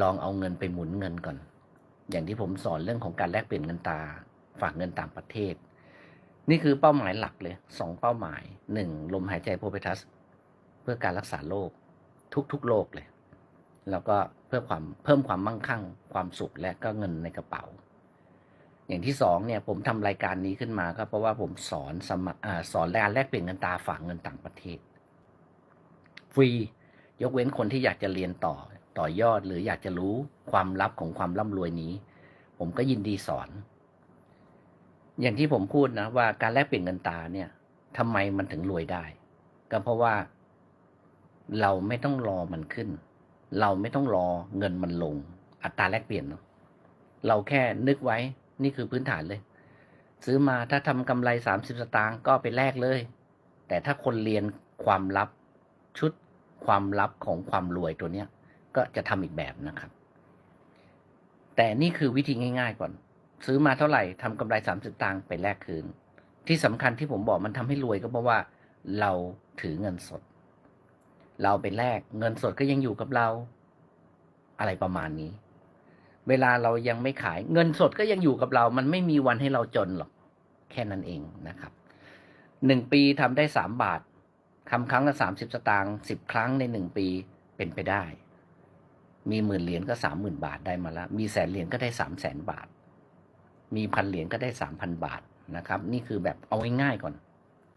ลองเอาเงินไปหมุนเงินก่อน อย่างที่ผมสอนเรื่องของการแลกเปลี่ยนเงินตราฝากเงินต่างประเทศ นี่คือเป้าหมายหลักเลยสองเป้าหมายหนึ่งลมหายใจโพเปทัส เพื่อการรักษาโรคทุกๆโรคเลย แล้วก็เพื่อความเพิ่มความมั่งคั่ง ความสุขและก็เงินในกระเป๋า อย่างที่สองเนี่ยผมทำรายการนี้ขึ้นมาก็เพราะว่าผมสอนสมัครอสอนการแลกเปลี่ยนเงินตราฝากเงินต่างประเทศ ฟรียกเว้นคนที่อยากจะเรียนต่อ ต่อยอดหรืออยากจะรู้ความลับของความร่ำรวยนี้ ผมก็ยินดีสอน อย่างที่ผมพูดนะว่าการแลกเปลี่ยนเงินตาเนี่ยทำไมมันถึงรวยได้ ก็เพราะว่า เราไม่ต้องรอมันขึ้น เราไม่ต้องรอเงินมันลง อัตราแลกเปลี่ยนเนาะเราแค่นึกไว้นี่คือพื้นฐานเลย ซื้อมาถ้าทำกำไรสามสิบสตางค์ก็ไปแลกเลย แต่ถ้าคนเรียนความลับชุดความลับของความรวยตัวเนี้ย ก็จะทำอีกแบบนะครับ แต่นี่คือวิธีง่าย ๆ ก่อน ซื้อมาเท่าไหร่ทำกำไรสามสิบตังค์ไปแลกคืน ที่สำคัญที่ผมบอกมันทำให้รวยก็เพราะว่าเราถือเงินสด เราไปแลกเงินสดก็ยังอยู่กับเรา อะไรประมาณนี้ เวลาเรายังไม่ขายเงินสดก็ยังอยู่กับเรา มันไม่มีวันให้เราจนหรอก แค่นั้นเองนะครับหนึ่งปีทำได้สามบาททำครั้งละสามสิบสตางค์สิบครั้งในหนึ่งปีเป็นไปได้ มีหมื่นเหรียญก็สามหมื่นบาทได้มาแล้ว มีแสนเหรียญก็ได้สามแสนบาท มีพันเหรียญก็ได้สามพันบาทนะครับ นี่คือแบบเอาง่ายๆก่อน